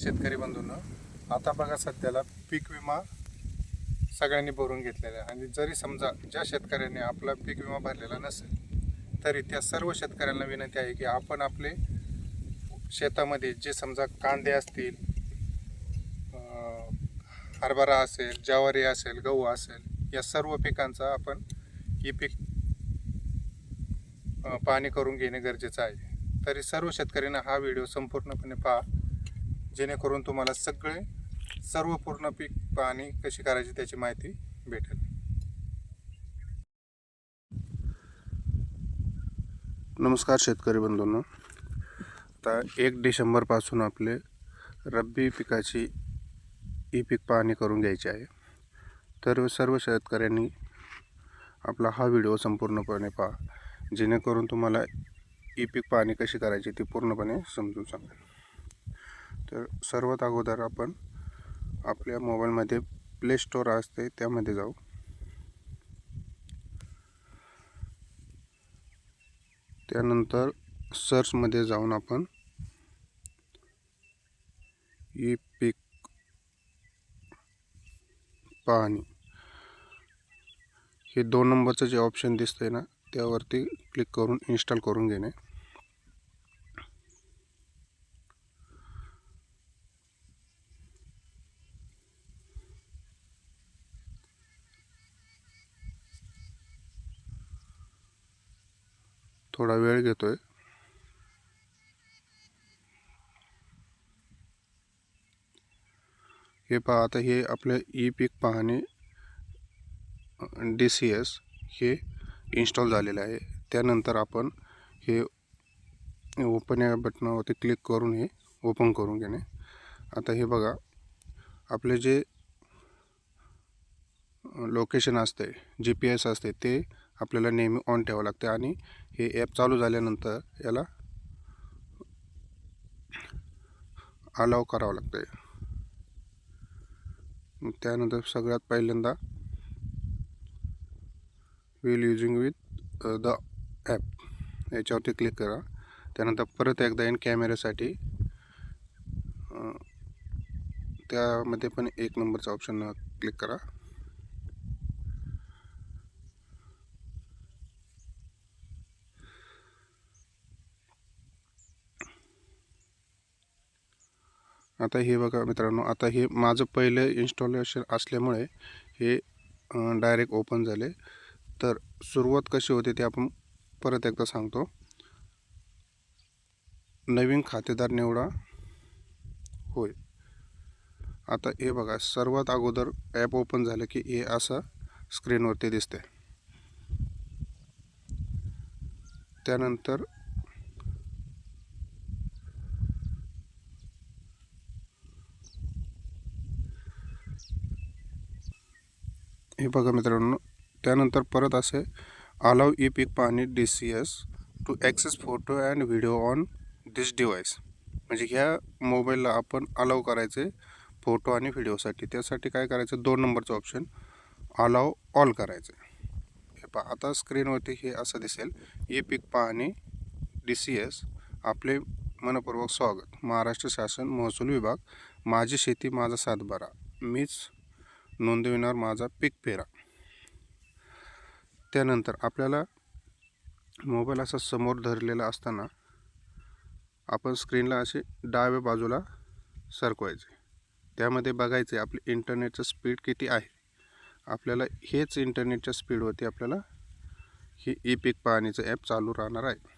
शेतकरी बंधूंनो आता बघा सध्याला पीक विमा सगळ्यांनी भरून घेतलेला आहे. आणि जरी समजा ज्या शेतकऱ्यांनी आपला पीक विमा भरलेला नसेल तरी त्या सर्व शेतकऱ्यांना विनंती आहे की आपण आपले शेतामध्ये जे समजा कांदे असतील हरभरा असेल ज्वारी असेल गहू असेल या सर्व पिकांचा आपण ही पीक पाहणी पाणी करून घेणे गरजेचं आहे. तरी सर्व शेतकऱ्यांना हा व्हिडिओ संपूर्णपणे पहा. जेणेकरून तुम्हाला सगळे सर्व पूर्ण पीक पाणी कशी करायची त्याची माहिती भेटेल. नमस्कार शेतकरी बंधूंनो. आता एक डिसेंबरपासून आपले रब्बी पिकाची ई पीक पाहणी करून घ्यायची आहे. तर सर्व शेतकऱ्यांनी आपला हा व्हिडिओ संपूर्णपणे पहा. जेणेकरून तुम्हाला ई पीक पाहणी कशी करायची ती पूर्णपणे समजून सांगेल. तर सर्वात अगोदर आपण आपल्या मोबाईलमध्ये प्ले स्टोअर असते त्यामध्ये जाऊ. त्यानंतर सर्चमध्ये जाऊन आपण ई पीक पाहणी. हे दोन नंबरचं जे ऑप्शन दिसतंय ना त्यावरती क्लिक करून इन्स्टॉल करून घेणे. थोडा वेळ घेतो आहे हे पहा आता हे आपलं ई पीक पाहणे डी सी एस हे इन्स्टॉल झालेलं आहे. त्यानंतर आपण हे ओपन या बटनावरती क्लिक करून हे ओपन करून घेणे. आता हे बघा आपले जे लोकेशन असते जी पी एस असते ते आपल्याला नेहमी ऑन ठेवावं लागते आणि हे ॲप चालू झाल्यानंतर याला अलाव करावं लागतं आहे त्यानंतर सगळ्यात पहिल्यांदा will using with the app याच्यावरती क्लिक करा. त्यानंतर परत एकदा इन कॅमेऱ्यासाठी त्यामध्ये पण एक नंबरचा ऑप्शन क्लिक करा. आता हे बघा मित्रांनो आता हे माझं पहिलं इन्स्टॉलेशन असल्यामुळे हे डायरेक्ट ओपन झाले. तर सुरुवात कशी होते ते आपण परत एकदा सांगतो. नवीन खातेदार निवडा. होय. आता हे बघा सर्वात अगोदर ॲप ओपन झालं की हे असं स्क्रीनवरती दिसते त्यानंतर हे बघा मित्रांनो त्यानंतर परत असे अलाव ई पिक पाणी D C S to access photo and video on this device म्हणजे ह्या मोबाईलला आपण अलाव करायचे फोटो आणि व्हिडिओसाठी त्यासाठी काय करायचं? दोन नंबरचं ऑप्शन अलाव ऑल करायचं. हे पहा आता स्क्रीनवरती हे असं दिसेल. ई पिक पाहणी डी सी एस आपले मनपूर्वक स्वागत. महाराष्ट्र शासन महसूल विभाग माझी शेती माझा सातबारा. मीच नोंदविणार माझा पीक पेरा. त्यानंतर आपल्याला मोबाईल असा समोर धरलेला असताना आपण स्क्रीनला असे डाव्या बाजूला सरकवायचे. त्यामध्ये बघायचे आपले इंटरनेटचं स्पीड किती आहे. आपल्याला हेच इंटरनेटच्या स्पीडवरती आपल्याला ही ई पीक पाहणीचं ॲप चालू राहणार आहे.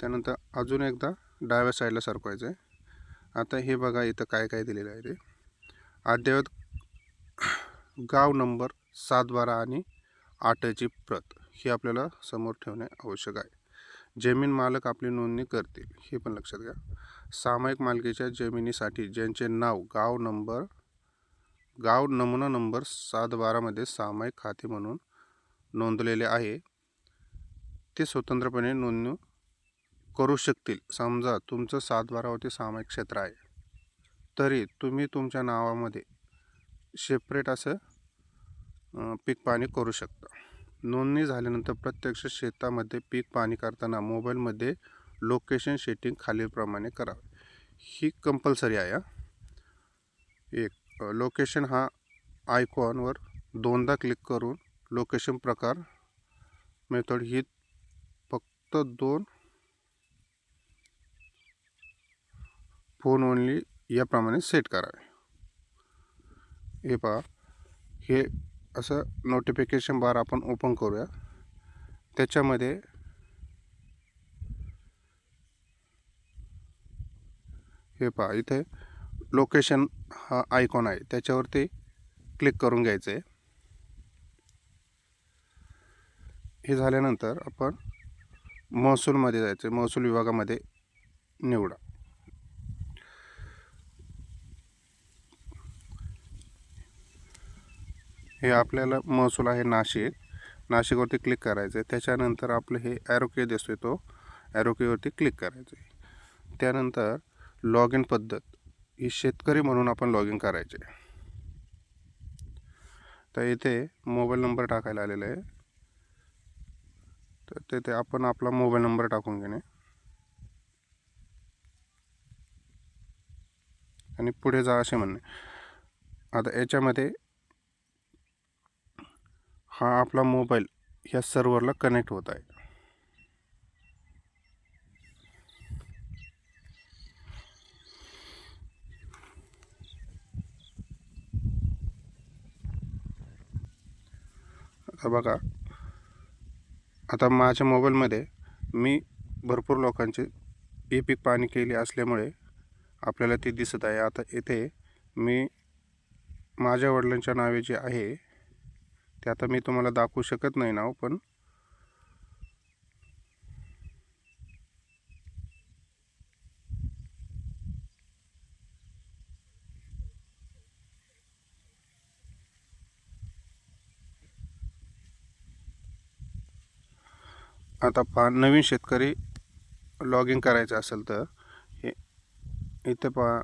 त्यानंतर अजून एकदा डाव्या साईडला सरकवायचं आहे आता हे बघा इथं काय काय दिलेलं आहे ते. अद्ययावत गाव नंबर सातबारा आणि आठची प्रत ही आपल्याला समोर ठेवणे आवश्यक आहे. जमीन मालक आपली नोंदणी करतील. हे पण लक्षात घ्या. सामायिक मालकीच्या जमिनीसाठी ज्यांचे नाव गाव नंबर गाव नमुना नंबर सात बारामध्ये सामायिक खाते म्हणून नोंदलेले आहे ते स्वतंत्रपणे नोंदणी करू शकतील. समजा तुमचं सात बारावरती सामायिक क्षेत्र आहे तरी तुम्ही तुमच्या नावामध्ये सेपरेट असं पीक पाणी करू शकता. नोंदणी झाल्यानंतर प्रत्यक्ष शेतामध्ये पीक पाणी करताना मोबाईलमध्ये लोकेशन सेटिंग खालीलप्रमाणे करावे ही कंपल्सरी आहे एक लोकेशन हा आयकॉनवर दोनदा क्लिक करून लोकेशन प्रकार मेथड ही फक्त दोन फोन ओनली याप्रमाणे सेट करावे हे पहा. हे असं नोटिफिकेशन बार आपण ओपन करूया. त्याच्यामध्ये हे पहा इथे लोकेशन हा आयकॉन आहे. त्याच्यावरती क्लिक करून घ्यायचं आहे हे झाल्यानंतर आपण महसूलमध्ये जायचं आहे महसूल विभागामध्ये निवडा. हे आपल्याला महसूल आहे नाशिक. नाशिकवरती क्लिक करायचं आहे त्याच्यानंतर आपलं हे ॲरोके दिसतोय तो. ॲरोकेवरती क्लिक करायचं आहे त्यानंतर लॉग इन पद्धत. ही शेतकरी म्हणून आपण लॉग इन करायचे तर इथे मोबाईल नंबर टाकायला आलेला आहे. तर तिथे आपण आपला मोबाईल नंबर टाकून घेणे. आणि पुढे जा असे म्हणणे. आता याच्यामध्ये हा आपला मोबाईल ह्या सर्व्हरला कनेक्ट होत आहे. आता बघा आता माझ्या मोबाईलमध्ये मी भरपूर लोकांचे ई पीक पाणी केले असल्यामुळे आपल्याला ते दिसत आहे. आता येथे मी माझ्या वडिलांच्या नावे जे आहे ते आता मी तुम्हाला दाखवू शकत नाही नाव पण आता पहा नवीन शेतकरी लॉग इन करायचं असेल तर हे इथे पहा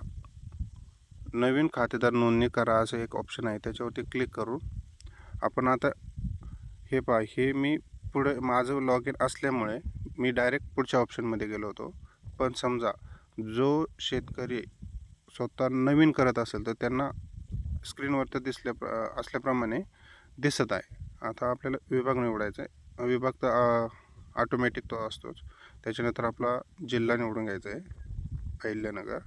नवीन खातेदार नोंदणी करा असं एक ऑप्शन आहे त्याच्यावरती क्लिक करून आपण आता हे पहा हे मी पुढे माझं लॉग इन असल्यामुळे मी डायरेक्ट पुढच्या ऑप्शनमध्ये गेलो होतो. पण समजा जो शेतकरी स्वतः नवीन करत असेल तर त्यांना स्क्रीनवर तर दिसल्या प्र- असल्याप्रमाणे दिसत आहे. आता आपल्याला विभाग निवडायचा आहे. विभाग तर ऑटोमॅटिक तो असतोच. त्याच्यानंतर आपला जिल्हा निवडून घ्यायचा आहे अहिल्यानगर.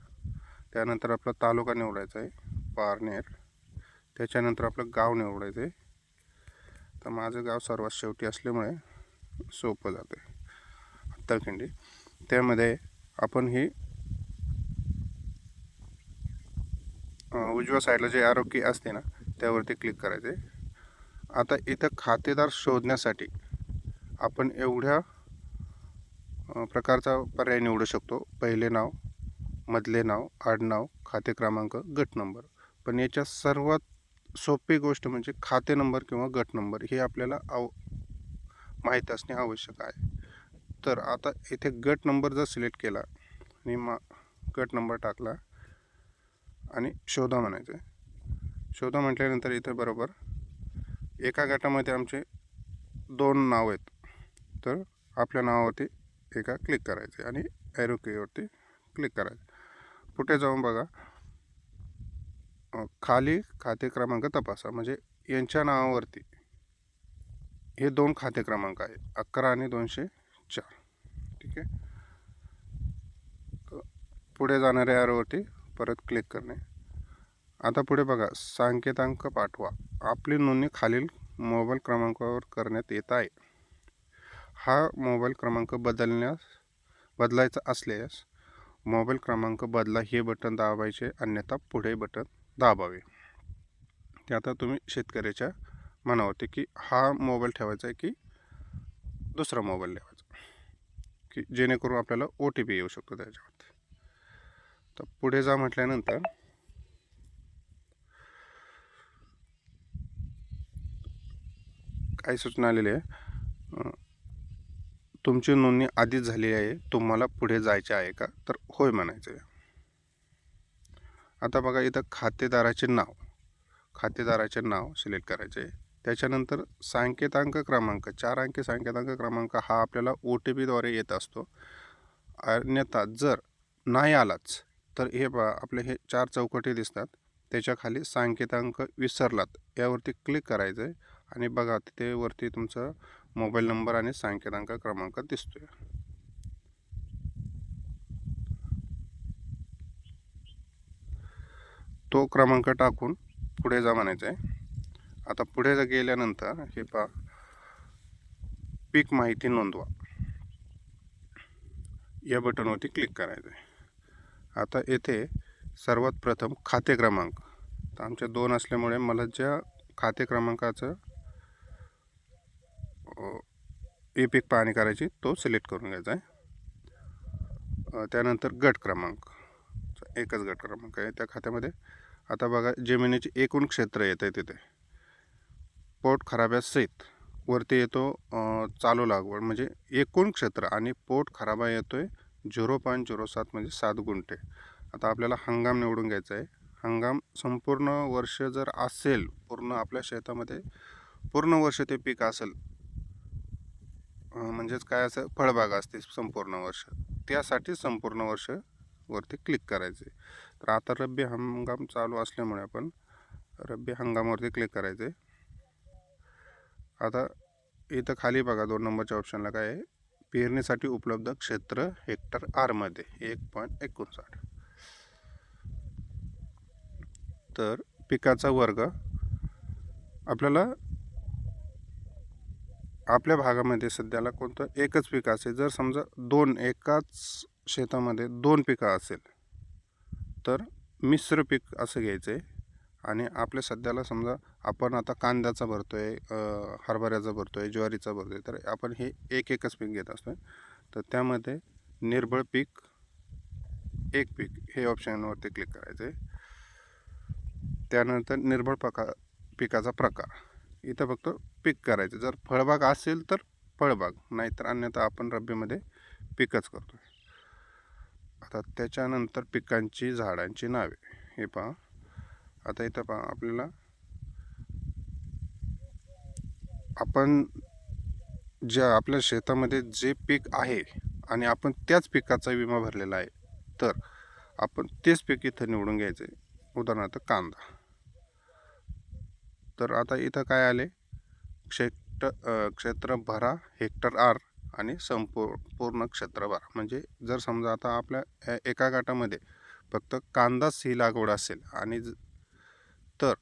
त्यानंतर आपला तालुका निवडायचा आहे पारनेर. त्याच्यानंतर आपलं गाव निवडायचं आहे तर माझं गाव सर्वात शेवटी असल्यामुळे सोपं जातं आहे त्यामध्ये आपण ही उजव्या साईडला जे आरोग्य असते ना त्यावरती क्लिक करायचे आता इथं खातेदार शोधण्यासाठी आपण एवढ्या प्रकारचा पर्याय निवडू शकतो. पहिले नाव मधले नाव आडनाव खाते क्रमांक गट नंबर. पण याच्या सर्वात सोपी गोष्ट म्हणजे खाते नंबर किंवा गट नंबर हे आपल्याला आव माहीत असणे आवश्यक आहे. तर आता इथे गट नंबर जर सिलेक्ट केला आणि मा गट नंबर टाकला आणि शोधा म्हणायचं आहे शोधा म्हटल्यानंतर इथे बरोबर एका गटामध्ये आमचे दोन नाव आहेत. तर आपल्या नावावरती एका क्लिक करायचे आणि एरोकेवरती क्लिक करायचं पुढे जाऊन बघा. खाली खाते क्रमांक तपासा. म्हणजे यांच्या नावावरती हे दोन खाते क्रमांक आहे अकरा आणि दोनशे चार. ठीक आहे? पुढे जाणाऱ्या यावरती परत क्लिक करणे. आता पुढे बघा. संकेतांक पाठवा. आपली नोंदणी खालील मोबाईल क्रमांकावर करण्यात येत आहे. हा मोबाईल क्रमांक बदलण्यास बदलायचा असल्यास मोबाईल क्रमांक बदला हे बटन दाबायचे. अन्यथा पुढे बटन दाबावे ते आता तुम्ही शेतकऱ्याच्या मनावरती की हा मोबाईल ठेवायचा आहे की दुसरा मोबाईल ठेवायचा? की जेणेकरून आपल्याला ओ टी पी येऊ शकतो त्याच्यावरती. तर पुढे जा म्हटल्यानंतर काही सूचना आलेली आहे तुमची नोंदणी आधीच झालेली आहे. तुम्हाला पुढे जायचे आहे का? तर होय म्हणायचं आहे. आता बघा इथं खातेदाराचे नाव खातेदाराचे नाव सिलेक्ट करायचे. आहे त्याच्यानंतर सांकेतांक क्रमांक चार अंकी सांकेतांक क्रमांक हा आपल्याला ओ टी पीद्वारे येत असतो. अन्यथा जर नाही आलाच तर हे बा आपले हे चार चौकटी दिसतात. त्याच्याखाली सांकेतांक विसरलात यावरती क्लिक करायचं आहे आणि बघा तिथे वरती तुमचा मोबाईल नंबर आणि सांकेतांक क्रमांक दिसतो आहे तो क्रमांक टाकून पुढे जा म्हणायचं आहे. आता पुढे जा गेल्यानंतर हे पा पीक माहिती नोंदवा. या बटनवरती क्लिक करायचं आहे आता येथे सर्वात प्रथम खाते क्रमांक. तर आमचे दोन असल्यामुळे मला ज्या खाते क्रमांकाचं ए पीक पाहणी करायची तो सिलेक्ट करून घ्यायचा आहे. त्यानंतर गट क्रमांक. एकच गट क्रमांक आहे. त्या खात्यामध्ये आता बघा जमिनीचे एकूण क्षेत्र येतं आहे तिथे. पोट खराब्यासहित वरती येतो चालू लागवड म्हणजे एकूण क्षेत्र आणि पोट खराबा येतो आहे झिरो पॉईंट झिरो सात म्हणजे सात गुंठे. आता आपल्याला हंगाम निवडून घ्यायचा आहे. हंगाम संपूर्ण वर्ष जर असेल पूर्ण आपल्या शेतामध्ये पूर्ण वर्ष ते पीक असेल म्हणजेच काय असं फळबाग असते संपूर्ण वर्ष त्यासाठी संपूर्ण वर्ष वरती क्लिक करायचे. तर आता रब्बी हंगाम चालू असल्यामुळे आपण रब्बी हंगामावरती क्लिक करायचे. आता इथं खाली बघा दोन नंबरच्या ऑप्शनला काय आहे? पेरणीसाठी उपलब्ध क्षेत्र हेक्टर आरमध्ये एक पॉईंट एकोणसाठ. तर पिकाचा वर्ग आपल्याला आपल्या भागामध्ये सध्याला कोणतं एकच पीक असेल जर समजा दोन एकाच शेतामध्ये दोन पिकं असेल तर मिश्र पीक असं घ्यायचं आहे आणि आपल्या सध्याला समजा आपण आता कांद्याचा भरतो आहे हरभऱ्याचा भरतो आहे ज्वारीचा भरतो आहे तर आपण हे एक एकच पीक घेत असतो आहे तर त्यामध्ये निर्बळ पीक एक पीक हे ऑप्शनवरती क्लिक करायचं आहे त्यानंतर निर्बळ पका पिकाचा प्रकार. इथं फक्त पीक करायचं. जर फळबाग असेल तर फळबाग नाहीतर अन्यथा आपण रब्बीमध्ये पिकच करतो आता त्याच्यानंतर पिकांची झाडांची नावे. हे पहा. आता इथं पहा आपल्याला. आपण ज्या आपल्या शेतामध्ये जे पीक आहे आणि आपण त्याच पिकाचा विमा भरलेला आहे तर आपण तेच पीक इथं निवडून घ्यायचं. आहे उदाहरणार्थ कांदा. तर आता इथं काय आले? क्षेत्र क्षेत्र भरा हेक्टर आर. आणि संपूर्ण पूर्ण क्षेत्रभर. म्हणजे जर समजा आता आपल्या एका गाटामध्ये फक्त कांदाच ही लागवड असेल आणि ज- तर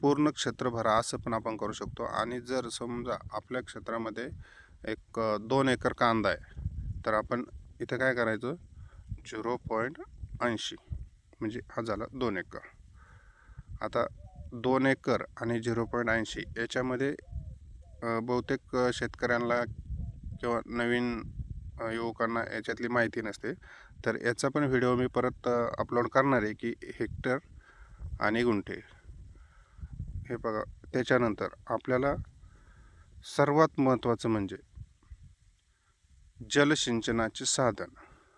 पूर्ण क्षेत्रभर असं पण आपण करू शकतो. आणि जर समजा आपल्या क्षेत्रामध्ये एक दोन एकर कांदा आहे तर आपण इथं काय करायचं? झिरो पॉईंट ऐंशी म्हणजे हा झाला दोन एकर. आता दोन एकर आणि झिरो पॉईंट ऐंशी याच्यामध्ये बहुतेक शेतकऱ्यांना किंवा नवीन युवकांना याच्यातली माहिती नसते. तर याचा पण व्हिडिओ मी परत अपलोड करणार आहे की हेक्टर आणि गुंठे. हे बघा त्याच्यानंतर आपल्याला सर्वात महत्त्वाचं म्हणजे जलसिंचनाचे साधन.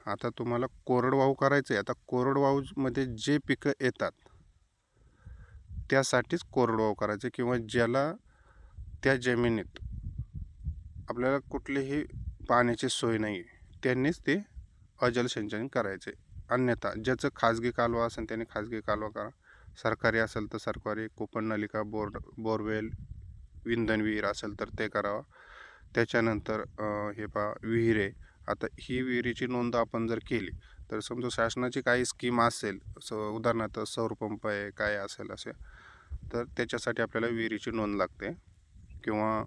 आता तुम्हाला कोरडवाहू करायचं आहे आता कोरडवाहूमध्ये जे पिकं येतात त्यासाठीच कोरडवाहू करायचे किंवा ज्याला त्या जमिनीत आपल्याला कुठलीही पाण्याची सोय नाही आहे त्यांनीच ते अजलसिंचन करायचे. अन्यथा ज्याचं खाजगी कालवा असेल त्याने खाजगी कालवा करा. सरकारी असेल तर सरकारी कुपन नलिका बोर बोरवेल विंधन विहीर असेल तर ते करावं. त्याच्यानंतर हे पा विहीर. आहे आता ही विहिरीची नोंद आपण जर केली तर समजा शासनाची काही स्कीम असेल स उदाहरणार्थ सौर पंप आहे काय असेल असे तर त्याच्यासाठी आपल्याला विहिरीची नोंद लागते किंवा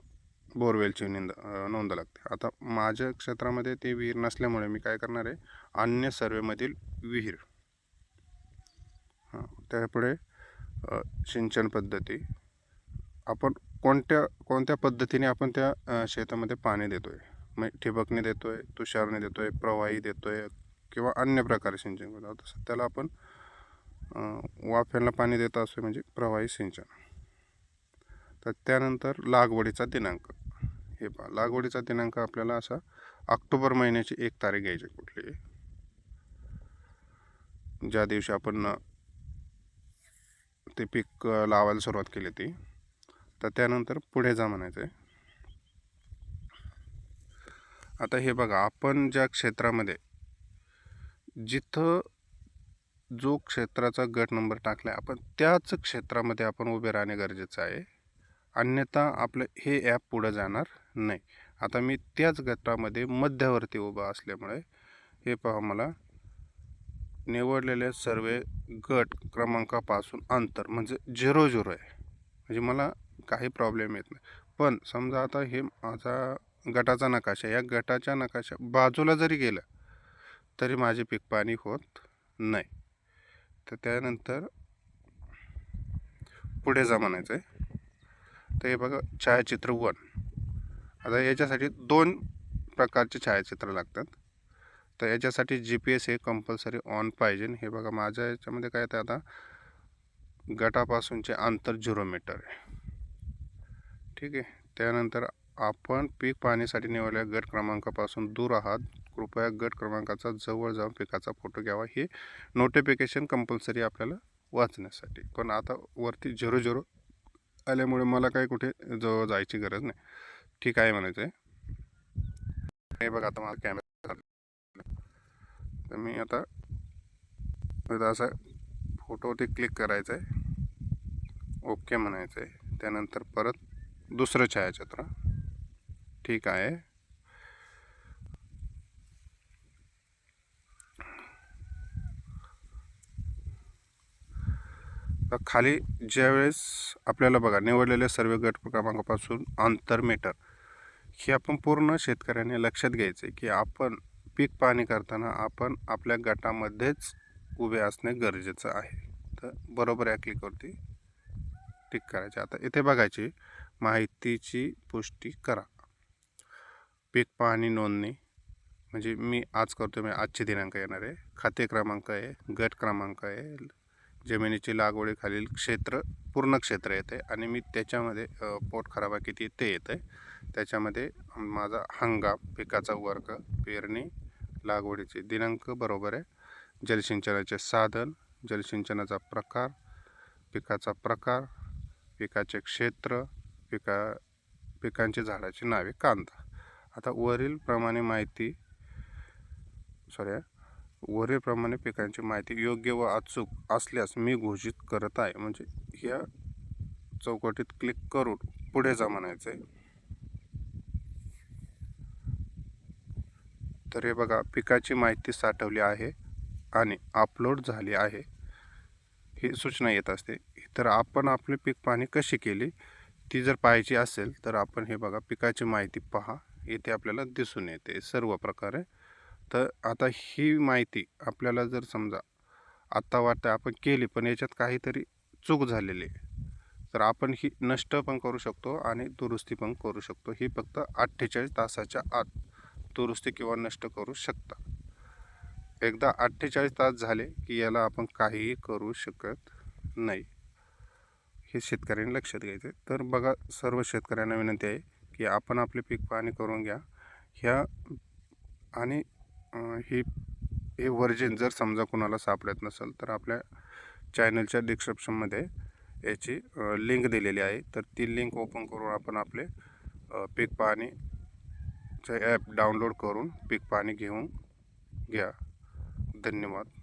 बोरवेलची निंद नोंद लागते. आता माझ्या क्षेत्रामध्ये ते विहीर नसल्यामुळे मी काय करणार आहे? अन्य सर्वेमधील विहीर. हां त्यापुढे सिंचन पद्धती. आपण कोणत्या कोणत्या पद्धतीने आपण त्या शेतामध्ये पाणी देतो आहे मग ठिबकने देतो आहे तुषारने देतो आहे प्रवाही देतो आहे किंवा अन्य प्रकारे सिंचन करतो तसं त्याला आपण वाफ्यांना पाणी देत असतो म्हणजे प्रवाही सिंचन. तर त्यानंतर लागवडीचा दिनांक. हे पहा लागवडीचा दिनांक आपल्याला असा ऑक्टोबर महिन्याची एक तारीख घ्यायची कुठली. ज्या दिवशी आपण ते पीक लावायला सुरुवात केली ती तर त्यानंतर पुढे जा म्हणायचं आहे आता हे बघा आपण ज्या क्षेत्रामध्ये जिथं जो क्षेत्राचा गट नंबर टाकला आहे आपण त्याच क्षेत्रामध्ये आपण उभे राहणे गरजेचं आहे. अन्यथा आपलं हे ॲप पुढं जाणार नाही. आता मी त्याच गटामध्ये मध्यावरती उभा असल्यामुळे हे पहा मला. निवडलेले सर्व गट क्रमांकापासून अंतर म्हणजे झिरो झिरो आहे. म्हणजे मला काही प्रॉब्लेम येत नाही. पण समजा आता हे माझा गटाचा नकाशा या गटाच्या नकाशा बाजूला जरी गेलं तरी माझे पीक पाणी होत नाही. तर त्यानंतर पुढे जा म्हणायचं आहे तर हे बघा छायाचित्र वन. आता याच्यासाठी दोन प्रकारचे छायाचित्र लागतात. तर याच्यासाठी जी पी एस हे कंपल्सरी ऑन पाहिजे. हे बघा माझ्या याच्यामध्ये काय येतं आता? गटापासूनचे अंतर झिरो मीटर आहे. ठीक आहे? त्यानंतर आपण पीक पाहणीसाठी निवडलेल्या गट क्रमांकापासून दूर आहात. कृपया गट क्रमांकाचा जवळ जाऊन पिकाचा फोटो घ्यावा. हे नोटिफिकेशन कंपल्सरी आपल्याला वाचण्यासाठी. पण आता वरती झिरो झिरो आल्यामुळे मला काही कुठे जवळ जायची गरज नाही. ठीक आहे म्हणायचं आहे हे बघा आता माझा कॅमेरा तर मी आता आता असा फोटोवरती क्लिक करायचं आहे ओके म्हणायचं आहे त्यानंतर परत दुसरं छायाचित्र. ठीक आहे. तर खाली ज्यावेळेस आपल्याला बघा निवडलेल्या सर्व गट क्रमांकापासून अंतर मीटर हे आपण पूर्ण शेतकऱ्याने लक्षात घ्यायचं आहे की आपण पीक पाणी करताना आपण आपल्या गटामध्येच उभे असणे गरजेचं आहे. तर बरोबर या क्लिकवरती टिक करायचे. आता इथे बघायची माहितीची पुष्टी करा. पीक पाहणी नोंदणी म्हणजे मी आज करतो मी आजचे दिनांक येणार आहे. खाते क्रमांक आहे गट क्रमांक आहे जमिनीची लागवडीखालील क्षेत्र पूर्ण क्षेत्र येते आणि मी त्याच्यामध्ये पोट खराबा किती ते येतं आहे त्याच्यामध्ये माझा हंगाम पिकाचा वर्ग पेरणी लागवडीचे दिनांक बरोबर आहे. जलसिंचनाचे साधन जलसिंचनाचा प्रकार पिकाचा प्रकार पिकाचे क्षेत्र पिका पिकांची झाडाची नावे कांदा. आता वरीलप्रमाणे माहिती सॉरी वरीलप्रमाणे पिकांची माहिती योग्य व अचूक असल्यास मी घोषित करत आहे. म्हणजे ह्या चौकटीत क्लिक करून पुढे जा म्हणायचं आहे तर हे बघा पिकाची माहिती साठवली आहे आणि अपलोड झाली आहे. ही सूचना येत असते. तर आपण आपले पीक पाणी कशी केली ती जर पाहायची असेल तर आपण हे बघा पिकाची माहिती पहा. इथे आपल्याला दिसून येते. सर्व प्रकारे तर आता ही माहिती आपल्याला जर समजा आत्ता वाटतं आपण केली पण याच्यात काहीतरी चूक झालेली आहे. तर आपण ही नष्ट पण करू शकतो आणि दुरुस्ती पण करू शकतो. ही फक्त अठ्ठेचाळीस तासाच्या आत दुरुस्ती किंवा नष्ट करू शकता. एकदा अठ्ठेचाळीस तास झाले की याला आपण काहीही करू शकत नाही. हे शेतकऱ्यांनी लक्षात घ्यायचं आहे. तर बघा सर्व शेतकऱ्यांना विनंती आहे की आपण आपले पीक पाहणी करून घ्या. ह्या आणि ही हे व्हर्जिन जर समजा कुणाला सापडत नसेल तर आपल्या चॅनलच्या डिस्क्रिप्शनमध्ये याची लिंक दिलेली आहे. तर ती लिंक ओपन करून आपण आपले पीक पाहणीचे ॲप डाउनलोड करून पीक पाणी घेऊन घ्या. धन्यवाद.